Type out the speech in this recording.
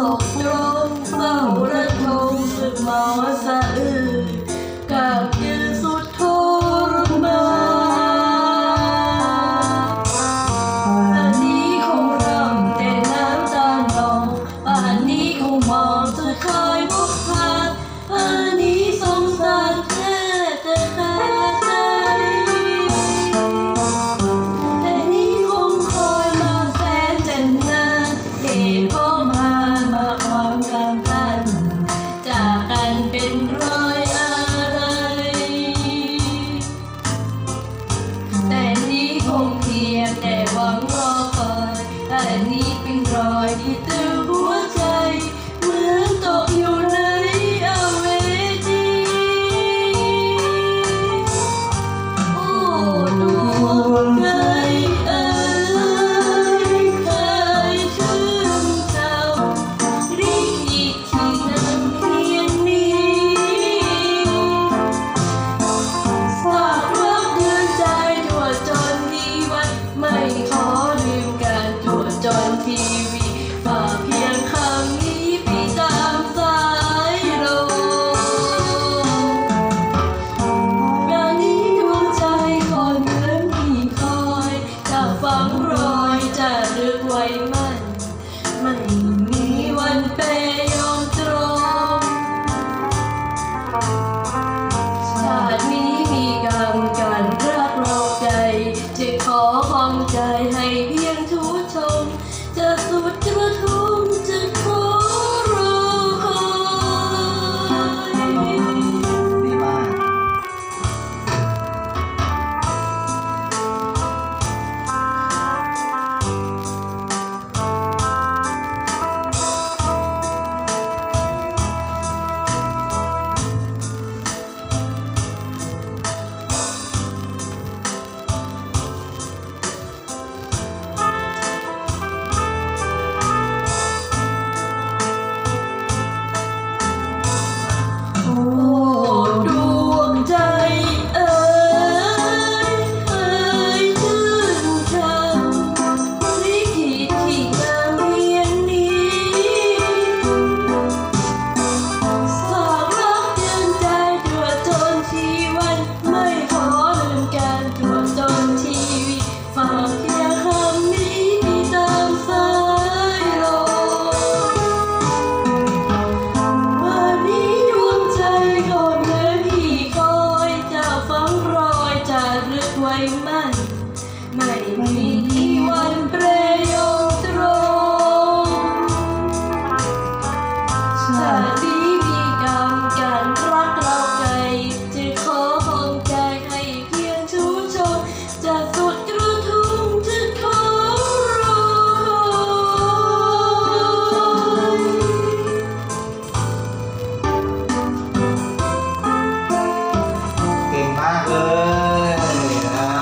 สองโลงเมาและทงสุดเมาและสะอื้น และนี้เป็นรอยที่